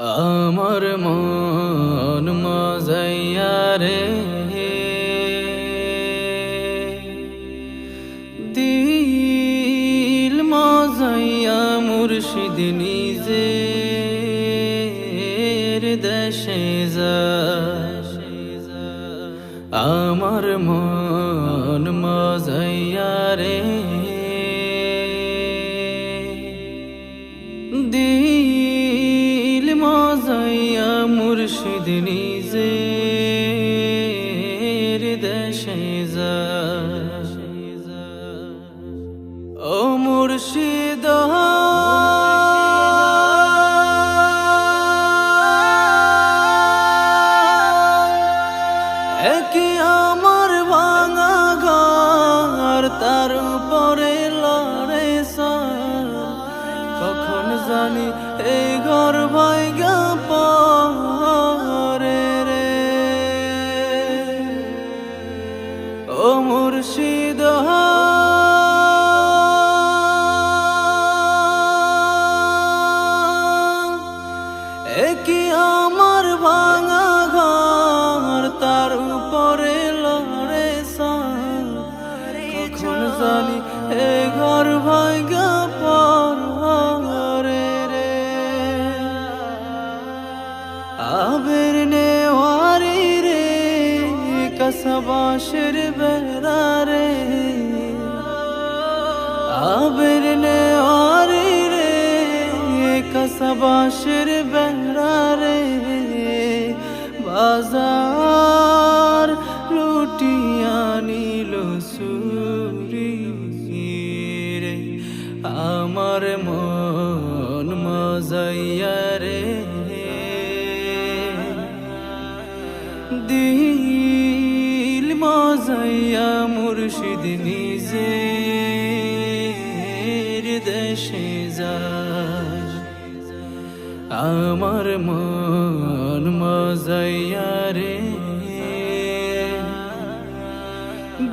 আমার মন মজাইয়া দিল মজাইয়া মুর্শিদ নিজে দেশে যা। আমার মন মজাইয়া দিল মজাইয়া মুর্শিদ নিজে দেশে যা ও মুর্শিদ। একই আমার ভাঙা ঘর, তার উপরে লড়ে কখন জানি এই ঘর মুর্শিদ একই আমার ভাঙা ঘর, তার উপরে লড়ে কখন এ ঘর ভাইগা পরে আবের রে কসবাসের বেড়া রে আবের নেওয়ারি রে কসবাসের বেড়া রে বাজার লুটিয়া নিল সুরি রে আমার মন মজাইয়া রে দিল মজাইয়া মুর্শিদ নিজে দেশে যায়। আমার মন মজাইয়া রে।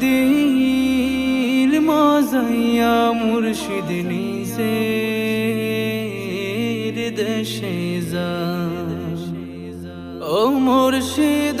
দিল মজাইয়া মুর্শিদ নিজে দেশে যা ও মুর্শিদ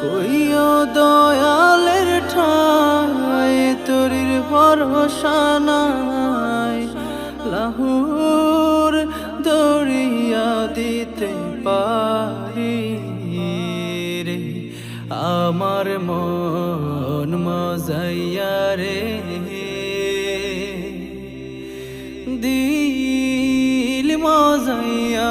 কইও দয়ালের ঠাই, তরির ভরসা লাহুর দরিয়া দিতে পারি রে, আমার মন মজাইয়া রে। দিল মজাইয়া